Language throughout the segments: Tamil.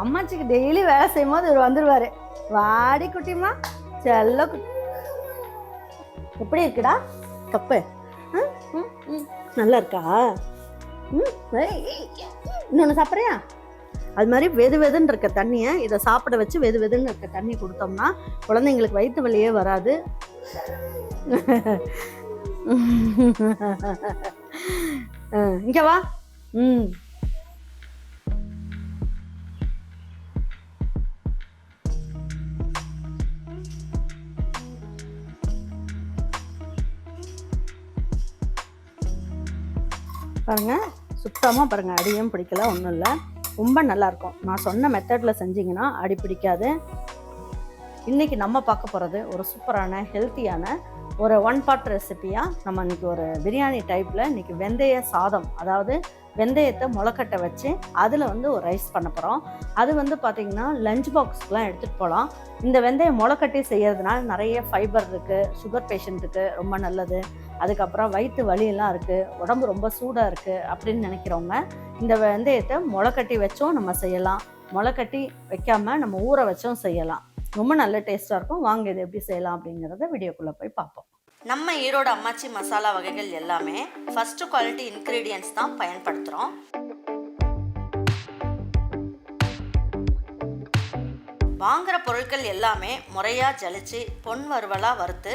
அம்மாச்சிக்கு டெய்லி வேலை செய்யும் போது இவர் வந்துடுவார் வாடி குட்டிமா செல்ல எப்படி இருக்குடா? கப்பு. நல்லா இருக்கா? ம் இன்னொன்று சாப்பிட்றியா? அது மாதிரி வெது வெதுன்னு இருக்க தண்ணியை இதை சாப்பிட வச்சு வெது வெதுன்னு இருக்க தண்ணி கொடுத்தோம்னா குழந்தைங்களுக்கு வயிற்று வலியே வராது. இங்கே வா. ம். பாருங்கள் சுத்தமாக பாருங்கள் அடியும் பிடிக்கல ஒன்றும் இல்லை. ரொம்ப நல்லாயிருக்கும் நான் சொன்ன மெத்தடில் செஞ்சிங்கன்னா அடி பிடிக்காது. இன்றைக்கி நம்ம பார்க்க போகிறது ஒரு சூப்பரான ஹெல்த்தியான ஒரு ஒன் பார்ட் ரெசிப்பியாக நம்ம இன்றைக்கி ஒரு பிரியாணி டைப்பில் இன்றைக்கி வெந்தய சாதம் அதாவது வெந்தயத்தை முளைக்கட்டை வச்சு அதில் வந்து ஒரு ரைஸ் பண்ண போகிறோம் அது வந்து பார்த்திங்கன்னா லஞ்ச் பாக்ஸ்க்குலாம் எடுத்துகிட்டு போகலாம் இந்த வெந்தயம் முளைக்கட்டி செய்கிறதுனால நிறைய ஃபைபர் இருக்குது சுகர் பேஷண்ட்டுக்கு ரொம்ப நல்லது. அதுக்கப்புறம் வயிற்று வலியெல்லாம் இருக்குது உடம்பு ரொம்ப சூடாக இருக்குது அப்படின்னு நினைக்கிறவங்க இந்த வெந்தயத்தை முளைக்கட்டி வச்சும் நம்ம செய்யலாம். முளைக்கட்டி வைக்காமல் நம்ம ஊற வச்சும் செய்யலாம். ரொம்ப நல்ல டேஸ்ட்டாக இருக்கும். வாங்க இது எப்படி செய்யலாம் அப்படிங்கிறத வீடியோக்குள்ளே போய் பார்ப்போம். நம்ம ஈரோடு அம்மாச்சி மசாலா வகைகள் எல்லாமே ஃபஸ்ட்டு குவாலிட்டி இன்க்ரீடியன்ஸ் தான் பயன்படுத்துகிறோம் வாங்குற பொருட்கள் எல்லாமே முறையாக ஜலிச்சு பொன் வறுவலாக வறுத்து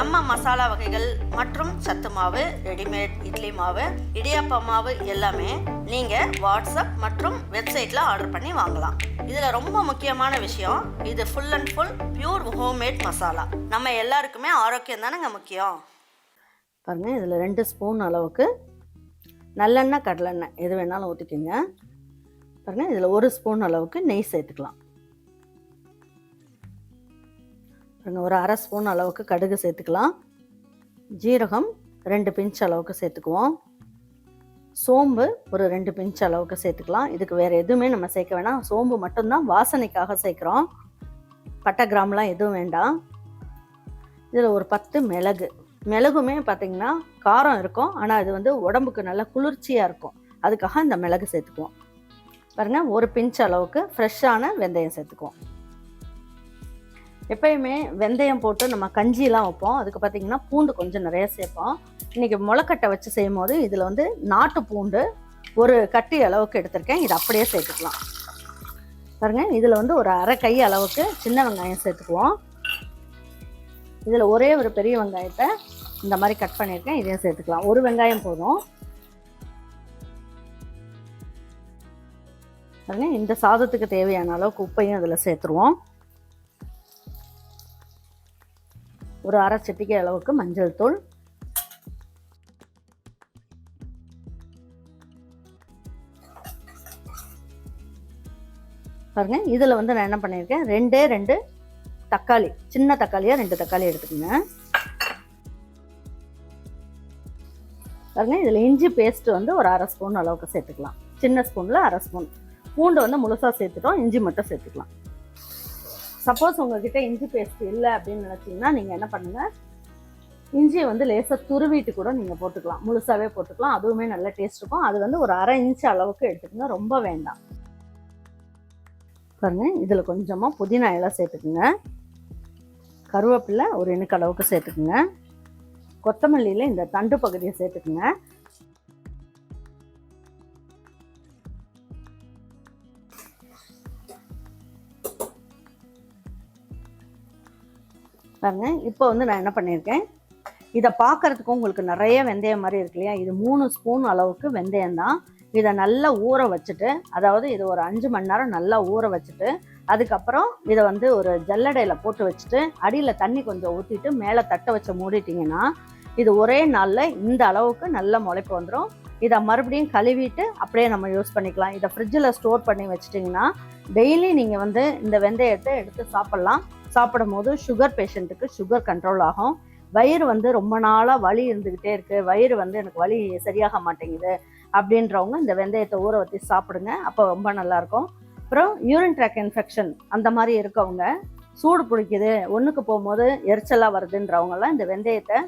நம்ம மசாலா வகைகள் மற்றும் சத்து மாவு ரெடிமேட் இட்லி மாவு இடியாப்ப மாவு எல்லாமே நீங்கள் வாட்ஸ்அப் மற்றும் வெப்சைட்டில் ஆர்டர் பண்ணி வாங்கலாம். இதில் ரொம்ப முக்கியமான விஷயம் இது full and full pure homemade masala நம்ம எல்லாருக்குமே ஆரோக்கியம் தானேங்க முக்கியம்? பாருங்கள் இதில் ரெண்டு ஸ்பூன் அளவுக்கு நல்லெண்ணெய் கடலெண்ணெய் எது வேணாலும் ஊற்றிக்கோங்க பாருங்கள் இதில் ஒரு ஸ்பூன் அளவுக்கு நெய் சேர்த்துக்கலாம். பாருங்கள் ஒரு அரை ஸ்பூன் அளவுக்கு கடுகு சேர்த்துக்கலாம். ஜீரகம் ரெண்டு பிஞ்ச் அளவுக்கு சேர்த்துக்குவோம். சோம்பு ஒரு ரெண்டு பிஞ்ச் அளவுக்கு சேர்த்துக்கலாம். இதுக்கு வேறு எதுவுமே நம்ம சேர்க்க வேணாம். சோம்பு மட்டும்தான் வாசனைக்காக சேர்க்குறோம். பட்டை கிராம்லாம் எதுவும் வேண்டாம். இதில் ஒரு பத்து மிளகு. மிளகுமே பார்த்திங்கன்னா காரம் இருக்கும். ஆனால் அது வந்து உடம்புக்கு நல்ல குளிர்ச்சியாக இருக்கும். அதுக்காக இந்த மிளகு சேர்த்துக்குவோம். பாருங்கள் ஒரு பிஞ்ச் அளவுக்கு ஃப்ரெஷ்ஷான வெந்தயம் சேர்த்துக்குவோம். எப்பயுமே வெந்தயம் போட்டு நம்ம கஞ்சிலாம் வைப்போம். அதுக்கு பார்த்தீங்கன்னா பூண்டு கொஞ்சம் நிறைய சேர்ப்போம். இன்றைக்கி முளைக்கட்டை வச்சு செய்யும் போது இதில் வந்து நாட்டு பூண்டு ஒரு கட்டி அளவுக்கு எடுத்திருக்கேன். இது அப்படியே சேர்த்துக்கலாம். பாருங்க இதில் வந்து ஒரு அரை கை அளவுக்கு சின்ன வெங்காயம் சேர்த்துக்குவோம். இதில் ஒரே ஒரு பெரிய வெங்காயத்தை இந்த மாதிரி கட் பண்ணியிருக்கேன். இதையும் சேர்த்துக்கலாம். ஒரு வெங்காயம் போதும். பாருங்க இந்த சாதத்துக்கு தேவையான அளவுக்கு உப்பையும் அதில் சேர்த்துருவோம். ஒரு அரை சிட்டிகை அளவுக்கு மஞ்சள் தூள். பாருங்க இதில் வந்து நான் என்ன பண்ணியிருக்கேன் ரெண்டே ரெண்டு தக்காளி சின்ன தக்காளியாக ரெண்டு தக்காளி எடுத்துக்கோங்க. பாருங்க இதில் இஞ்சி பேஸ்ட் வந்து ஒரு அரை ஸ்பூன் அளவுக்கு சேர்த்துக்கலாம். சின்ன ஸ்பூனில் அரை ஸ்பூன் பூண்டு வந்து முழுசாக சேர்த்துட்டோம் இஞ்சி மட்டும் சேர்த்துக்கலாம். சப்போஸ் உங்ககிட்ட இஞ்சி பேஸ்ட் இல்லை அப்படின்னு நினச்சிங்கன்னா நீங்கள் என்ன பண்ணுங்கள் இஞ்சியை வந்து லேசாக துருவிட்டு கூட நீங்கள் போட்டுக்கலாம். முழுசாகவே போட்டுக்கலாம். அதுவுமே நல்ல டேஸ்ட் இருக்கும். அது வந்து ஒரு அரை இன்ச்சு அளவுக்கு எடுத்துக்கோங்க. ரொம்ப வேண்டாம். பாருங்க இதில் கொஞ்சமாக புதினா இலை சேர்த்துக்குங்க. கருவேப்பிலை ஒரு இணுக்கு அளவுக்கு சேர்த்துக்குங்க. கொத்தமல்லியில் இந்த தண்டு பகுதியை சேர்த்துக்குங்க. பாருங்க இப்போ வந்து நான் என்ன பண்ணியிருக்கேன்? இதை பார்க்குறதுக்கும் உங்களுக்கு நிறைய வெந்தயம் மாதிரி இருக்கு இல்லையா? இது மூணு ஸ்பூன் அளவுக்கு வெந்தயம் தான். இதை நல்லா ஊற வச்சுட்டு அதாவது இது ஒரு அஞ்சு மணி நேரம் நல்லா ஊற வச்சுட்டு அதுக்கப்புறம் இதை வந்து ஒரு ஜல்லடையில் போட்டு வச்சுட்டு அடியில் தண்ணி கொஞ்சம் ஊற்றிட்டு மேலே தட்டை வச்சு மூடிட்டிங்கன்னா இது ஒரே நாளில் இந்த அளவுக்கு நல்ல முளைப்பு வந்துடும் இதை மறுபடியும் கழுவிட்டு அப்படியே நம்ம யூஸ் பண்ணிக்கலாம். இதை ஃப்ரிட்ஜில் ஸ்டோர் பண்ணி வச்சிட்டிங்கன்னா டெய்லி நீங்கள் வந்து இந்த வெந்தயத்தை எடுத்து சாப்பிட்லாம். சாப்பிடும் போது சுகர் பேஷண்ட்டுக்கு சுகர் கண்ட்ரோல் ஆகும். வயிறு வந்து ரொம்ப நாளாக வலி இருந்துக்கிட்டே இருக்குது வயிறு வந்து எனக்கு வலி சரியாக மாட்டேங்குது அப்படின்றவங்க இந்த வெந்தயத்தை ஊற வச்சு சாப்பிடுங்க. அப்போ ரொம்ப நல்லாயிருக்கும் அப்புறம் யூரின் ட்ராக் இன்ஃபெக்ஷன் அந்த மாதிரி இருக்கவங்க சூடு பிடிக்குது ஒன்றுக்கு போகும்போது எரிச்சலாக வருதுன்றவங்கலாம் இந்த வெந்தயத்தை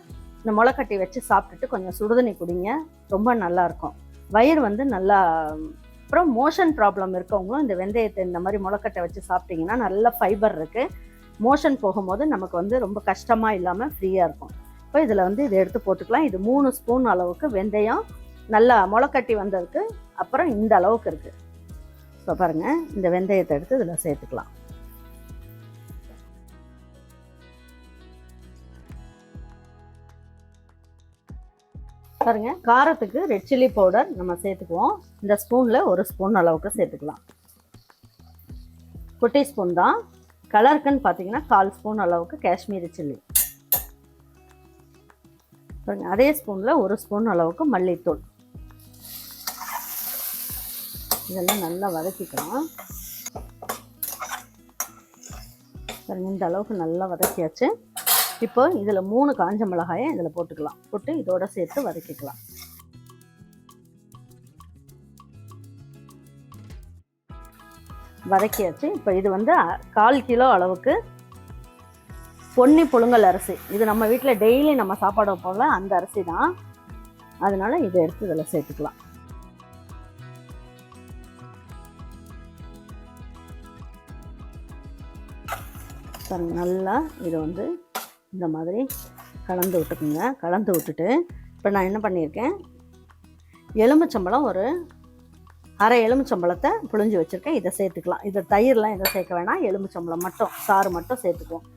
இந்த முளைக்கட்டி வச்சு சாப்பிட்டுட்டு கொஞ்சம் சுடுதண்ணி குடிங்க. ரொம்ப நல்லாயிருக்கும் வயிறு வந்து நல்லா அப்புறம் மோஷன் ப்ராப்ளம் இருக்கவங்களும் இந்த வெந்தயத்தை இந்த மாதிரி முளைக்கட்டை வச்சு சாப்பிட்டிங்கன்னா நல்ல ஃபைபர் இருக்குது மோஷன் போகும்போது நமக்கு வந்து ரொம்ப கஷ்டமாக இல்லாமல் ஃப்ரீயாக இருக்கும். இப்போ இதில் வந்து இதை எடுத்து போட்டுக்கலாம். இது மூணு ஸ்பூன் அளவுக்கு வெந்தயம் நல்லா முளைக்கட்டி வந்ததுக்கு அப்புறம் இந்த அளவுக்கு இருக்குது இப்போ பாருங்கள் இந்த வெந்தயத்தை எடுத்து இதில் சேர்த்துக்கலாம். பாருங்க காரத்துக்கு ரெட் சில்லி பவுடர் நம்ம சேர்த்துக்குவோம். இந்த ஸ்பூனில் ஒரு ஸ்பூன் அளவுக்கு சேர்த்துக்கலாம். குட்டி ஸ்பூன் தான். கலருக்குன்னு பார்த்தீங்கன்னா கால் ஸ்பூன் அளவுக்கு காஷ்மீரி சில்லி. அதே ஸ்பூனில் ஒரு ஸ்பூன் அளவுக்கு மல்லித்தூள். இதெல்லாம் நல்லா வதக்கிக்கலாம். பாருங்க இந்த அளவுக்கு நல்லா வதக்கியாச்சு. இப்போ இதில் மூணு காஞ்ச மிளகாயை இதில் போட்டுக்கலாம். போட்டு இதோட சேர்த்து வதக்கிக்கலாம். வதக்கியாச்சு. இப்போ இது வந்து கால் கிலோ அளவுக்கு பொன்னி புழுங்கல் அரிசி. இது நம்ம வீட்டில் டெய்லி நம்ம சாப்பாடு வைப்போம்ல அந்த அரிசி தான். அதனால இதை எடுத்து இதில் சேர்த்துக்கலாம். பாருங்க நல்லா இதை வந்து இந்த மாதிரி கலந்து விட்டுக்குங்க. கலந்து விட்டுட்டு இப்போ நான் என்ன பண்ணியிருக்கேன்? எலுமிச்சம்பழம் ஒரு அரை எலுமிச்சம்பழத்தை புழிஞ்சு வச்சுருக்கேன். இதை சேர்த்துக்கலாம். இதை தயிர்லாம் இதை சேர்க்க வேணாம். எலுமிச்சம்பழம் மட்டும் சாறு மட்டும் சேர்த்துக்குவோம்.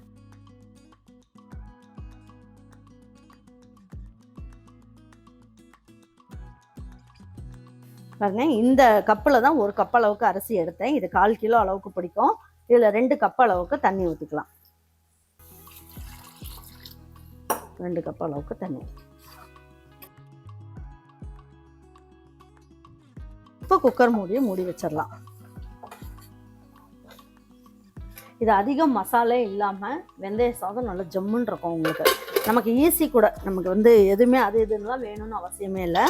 பாருங்க இந்த கப்பில் தான் ஒரு கப் அளவுக்கு அரிசி எடுத்தேன். இது கால் கிலோ அளவுக்கு பிடிக்கும். இதில் ரெண்டு கப் அளவுக்கு தண்ணி ஊற்றிக்கலாம் ரெண்டு கப் அளவுக்கு தண்ணி குக்கர் மூடியை மூடி வச்சிடலாம் இது அதிகம் மசாலே இல்லாமல் வெந்தய சாதம் நல்லா ஜம்முன்னு இருக்கும் உங்களுக்கு. நமக்கு ஈஸி கூட. நமக்கு வந்து எதுவுமே அது இதுன்னெலாம் வேணும்னு அவசியமே இல்லை.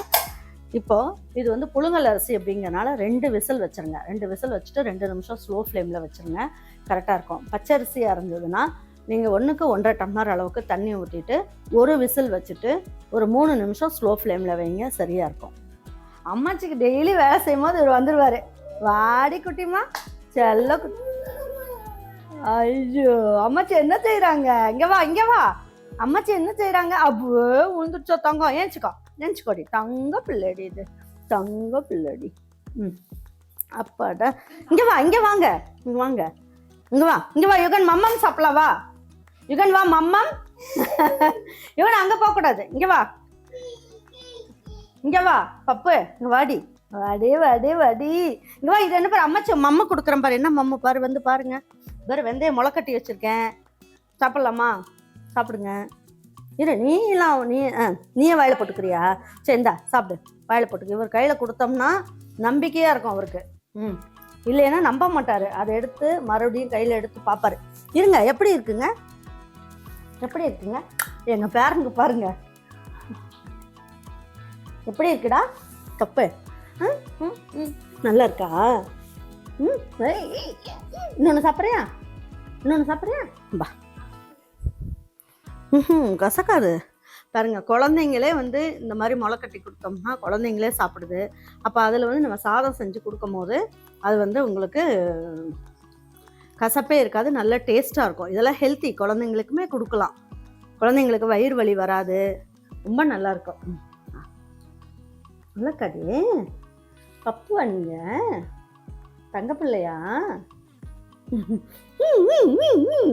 இப்போ இது வந்து புழுங்கல் அரிசி அப்படிங்கிறனால ரெண்டு விசில் வச்சிருங்க. ரெண்டு விசில் வச்சுட்டு ரெண்டு நிமிஷம் ஸ்லோ ஃப்ளேமில் வச்சுருங்க. கரெக்டாக இருக்கும். பச்சரிசியாக இருந்ததுன்னா நீங்கள் ஒன்றுக்கு ஒன்றரை டம்ளர் அளவுக்கு தண்ணி ஊற்றிட்டு ஒரு விசில் வச்சுட்டு ஒரு மூணு நிமிஷம் ஸ்லோ ஃப்ளேமில் வைங்க. சரியாக இருக்கும். அம்மாச்சிக்கு டெய்லி வேலை செய்யும் போது இவர் வந்துடுவார் வாடி குட்டிமா செல்ல குட்டி. ஐயோ அம்மாச்சி என்ன செய்கிறாங்க இங்கே வா இங்கே வா. அம்மாச்சி என்ன செய்கிறாங்க அப்போ உழுந்துருச்சோ தங்கம் ஏஞ்சிக்கோ. ஏஞ்சிக்கோடி. தங்க பிள்ளைடி இது. தங்க பிள்ளடி. ம். அப்பாடா. இங்கே வா இங்கே வாங்க. இங்கே வாங்க. இங்கே வா இங்கே வா. யுகன் மம்மம் சாப்பிடலாம் வா. யுகன் வா மம்மம். யுகன் அங்கே போகக்கூடாது. இங்கே வா. இங்கே வா பப்பு இங்க வாடி. வாடி வாடி வாடி. இங்கே வா இது என்ன பாரு அம்மாச்சி மம்ம கொடுக்குறேன் பாரு. என்ன மம்ம? பாரு வந்து பாருங்க. பாரு வெந்தயம் முளைக்கட்டி வச்சிருக்கேன். சாப்பிட்லாமா? சாப்பிடுங்க. இரு நீலாம் நீ ஆ நீயே வாயில் போட்டுக்கிறியா? சரி இந்தா சாப்பிடு. வாயில் போட்டுக்க. இவர் கையில் கொடுத்தோம்னா நம்பிக்கையாக இருக்கும் அவருக்கு. ம். இல்லைன்னா நம்ப மாட்டார். அதை எடுத்து மறுபடியும் கையில் எடுத்து பார்ப்பாரு இருங்க எப்படி இருக்குங்க? எப்படி இருக்குங்க? எங்கள் பேரனுக்கு பாருங்க. எப்படி இருக்குடா? கப்பு. நல்லா இருக்கா? ம் இன்னொன்று சாப்பிட்றியா? இன்னொன்று சாப்பிட்றியா? பா ம் கசக்காது. பாருங்க குழந்தைங்களே வந்து இந்த மாதிரி முளை கட்டி கொடுத்தோம்னா குழந்தைங்களே சாப்பிடுது. அப்போ அதில் வந்து நம்ம சாதம் செஞ்சு கொடுக்கும் போது அது வந்து உங்களுக்கு கசப்பே இருக்காது நல்ல டேஸ்ட்டாக இருக்கும். இதெல்லாம் ஹெல்த்தி குழந்தைங்களுக்குமே கொடுக்கலாம். குழந்தைங்களுக்கு வயிறு வலி வராது. ரொம்ப நல்லாயிருக்கும் இருக்கும் ம். நல்லா கடி பப்பு அண்ணிங்க தங்க பிள்ளையா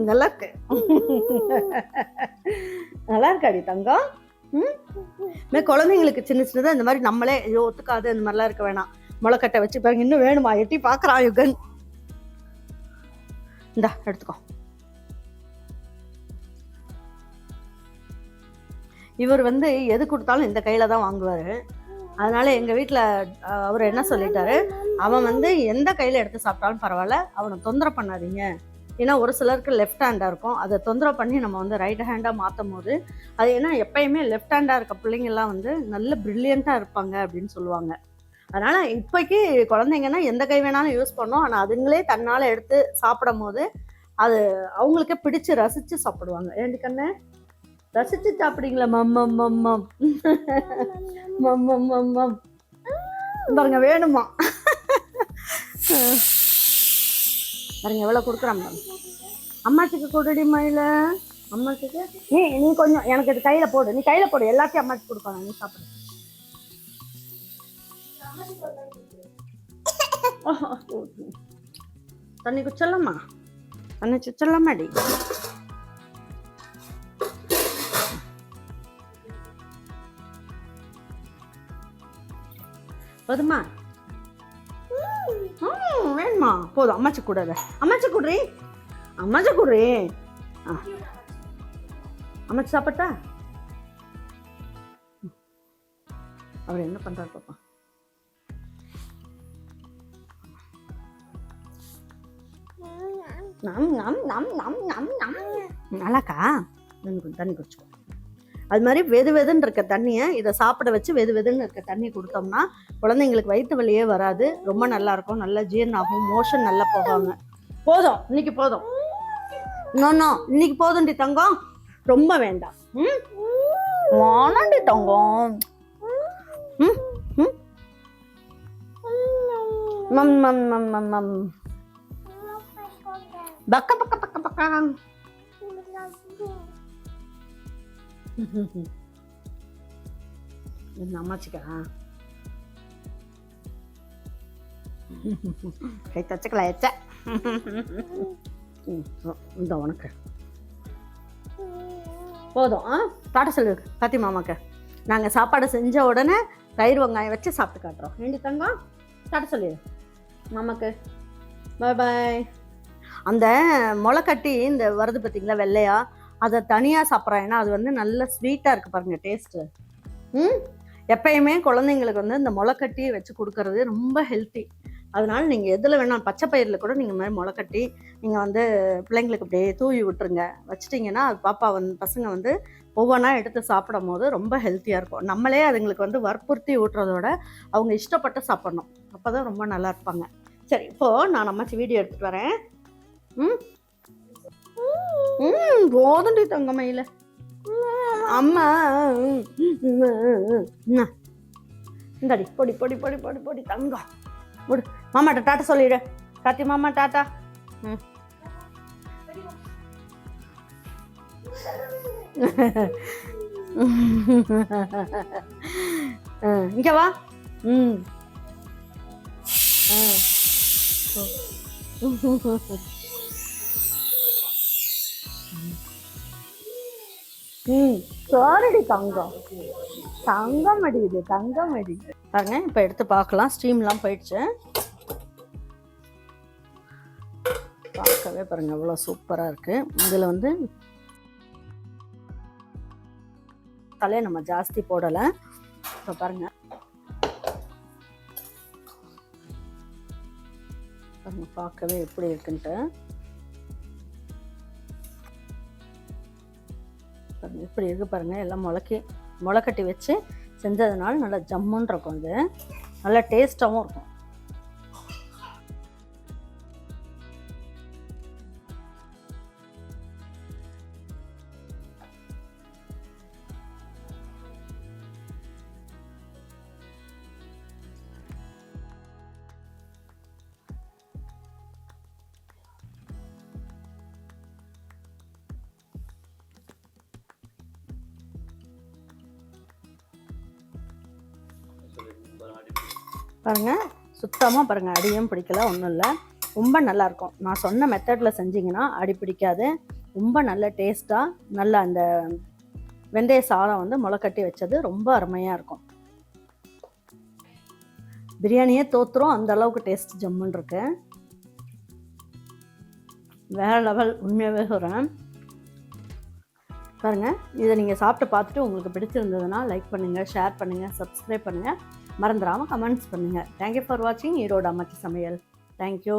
நல்லா இருக்கு நல்லா இருக்காடி தங்கம்? ம்? இந்த குழந்தைங்களுக்கு சின்ன சின்னதாக இந்த மாதிரி நம்மளே ஐயோ ஒத்துக்காது அந்த மாதிரிலாம் இருக்க வேணாம். முளைக்கட்டை வச்சு பாருங்க இன்னும் வேணுமா? எட்டி பார்க்குறான் யுகன். இந்தா எடுத்துக்கோ. இவர் வந்து எது கொடுத்தாலும் இந்த கையில தான் வாங்குவார். அதனால எங்கள் வீட்டில் அவர் என்ன சொல்லிட்டாரு? அவன் வந்து எந்த கையில் எடுத்து சாப்பிட்டாலும் பரவாயில்ல அவனை தொந்தரவு பண்ணாதீங்க. ஏன்னா ஒரு சிலருக்கு லெஃப்ட் ஹேண்டாக இருக்கும். அதை தொந்தரவு பண்ணி நம்ம வந்து ரைட் ஹேண்டாக மாற்றும் போது அது ஏன்னா எப்பயுமே லெஃப்ட் ஹேண்டாக இருக்க பிள்ளைங்கள்லாம் வந்து நல்ல ப்ரில்லியண்ட்டாக இருப்பாங்க அப்படின்னு சொல்லுவாங்க. அதனால் இப்போக்கி குழந்தைங்கன்னா எந்த கை வேணாலும் யூஸ் பண்ணோம். ஆனால் அதுங்களே தன்னால் எடுத்து சாப்பிடும் போது அது அவங்களுக்கே பிடிச்சு ரசித்து சாப்பிடுவாங்க. ஏன்னு கண்ணு? ரசித்து சாப்பிடுங்களா மம்மம் மம்மம் பாருங்க வேணுமா? பாருங்க எவ்வளோ கொடுக்குறாங்க அம்மாச்சிக்கு கொடுடி மயில. அம்மாச்சிக்கு? நீ நீ கொஞ்சம் எனக்கு இது கையில் போடு. நீ கையில் போடு. எல்லாத்தையும் அம்மாச்சி கொடுக்கணும் நீ சாப்பிடு. தண்ணி குச்சலாமா தண்ணி குச்சலாமாடி போதுமா. வேணுமா? போதும் அம்மாச்சி கூட அதை. அம்மாச்சி குடுறி. அம்மாச்சி குடுறி. ஆ. அம்மாச்சி சாப்பிட்டா? அவர் என்ன பண்றாரு பாப்பா? நம் நம் நம் நம் நம் நம். நல்லாக்கா? தண்ணி குடிச்சுக்கோ. அது மாதிரி வெது வெதுன்னு இருக்க தண்ணியை இதை சாப்பிட வச்சு வெது வெதுன்னு இருக்க தண்ணி கொடுத்தோம்னா குழந்தைங்களுக்கு வயிற்று வலியே வராது. ரொம்ப நல்லா இருக்கும். நல்லா ஜீரணம் ஆகும் மோஷன் நல்லா போகாங்க போதும். இன்னைக்கு போதும். இன்னொன்னும் இன்னைக்கு போதும்டி தங்கம். ரொம்ப வேண்டாம். ம்? வானண்டி தங்கம். ம்? ம்? மம் மம் மம் மம் மம். பக்க பக்க பக்க பக்க. என்ன அம்மாச்சிக்கா கை தச்சுக்கல எச்ச இந்த உனக்கு போதும் ஆ டாட்டா சொல்லு காத்தி மாமாக்கு நாங்கள் சாப்பாடு செஞ்ச உடனே தயிர் வெங்காயம் வச்சு சாப்பிட்டு காட்டுறோம் ஏண்டி தங்கம் டாட்டா சொல்லு மாமாக்கு பாய் பாய் அந்த முளைக்கட்டி இந்த வருது பார்த்தீங்களா வெள்ளையா? அதை தனியாக சாப்பிட்றேன். ஏன்னா அது வந்து நல்ல ஸ்வீட்டாக இருக்குது பாருங்க டேஸ்ட்டு ம்? எப்பயுமே குழந்தைங்களுக்கு வந்து இந்த முளைக்கட்டி வச்சு கொடுக்கறது ரொம்ப ஹெல்த்தி அதனால நீங்கள் எதில் வேணாலும் பச்சை பயிரில் கூட நீங்கள் மாதிரி முளைக்கட்டி நீங்கள் வந்து பிள்ளைங்களுக்கு அப்படியே தூவி விட்டுருங்க. வச்சிட்டிங்கன்னா அது பாப்பா வந்து பசங்க வந்து ஒவ்வொன்றா எடுத்து சாப்பிடும் போது ரொம்ப ஹெல்த்தியாக இருக்கும். நம்மளே அதுங்களுக்கு வந்து வற்புறுத்தி ஊட்டுறதோட அவங்க இஷ்டப்பட்டு சாப்பிடணும். அப்போ தான் ரொம்ப நல்லா இருப்பாங்க. சரி இப்போது நான் அம்மாச்சி வீடியோ எடுத்துகிட்டு வரேன். ம்? போதுண்டி தங்கமையில் அம்மா இந்தாடி பொடி பொடி பொடி பொடி பொடி தங்கம். விடு மாமாட்ட டாட்டா சொல்லிடு. காத்தி மாமா டாட்டா. ம். இங்கே வா. ம். ஆ. ம் சோரடி தங்கம். தங்கம் அடிக்குது தங்கம் அடி பாருங்க இப்போ எடுத்து பார்க்கலாம். ஸ்டீம்லாம் போயிடுச்சு. பார்க்கவே பாருங்க எவ்வளோ சூப்பராக இருக்குது இதில் வந்து தலையை நம்ம ஜாஸ்தி போடலை. இப்போ பாருங்க. பாருங்க பார்க்கவே எப்படி இருக்குன்ட்டு. இப்படி இருக்கு பாருங்கள் எல்லாம் முளைக்கி முளைக்கட்டி வச்சு செஞ்சதுனால நல்லா ஜம்முன்னு இருக்கும் இது நல்லா டேஸ்ட்டாகவும் இருக்கும். பாருங்கள் சுத்தமாக பாருங்கள் அடியும் பிடிக்கல ஒன்றும் இல்லை ரொம்ப நல்லா இருக்கும் நான் சொன்ன மெத்தடில் செஞ்சீங்கன்னா அடி பிடிக்காது. ரொம்ப நல்ல டேஸ்ட்டாக நல்ல அந்த வெந்தய சாதம் வந்து முளைக்கட்டி வச்சது ரொம்ப அருமையாக இருக்கும். பிரியாணியே தோத்துரும். அந்த அளவுக்கு டேஸ்ட் ஜம்முன்னு இருக்கு. வேற லெவல் உண்மையாகவே சொல்கிறேன் பாருங்கள் இதை நீங்கள் சாப்பிட்டு பார்த்துட்டு உங்களுக்கு பிடிச்சிருந்ததுன்னா லைக் பண்ணுங்கள் ஷேர் பண்ணுங்கள் சப்ஸ்கிரைப் பண்ணுங்கள் மறந்துடாமல் கமெண்ட்ஸ் பண்ணுங்கள் தேங்க்யூ ஃபார் வாட்சிங் ஈரோடு அம்மாச்சி சமையல். தேங்க்யூ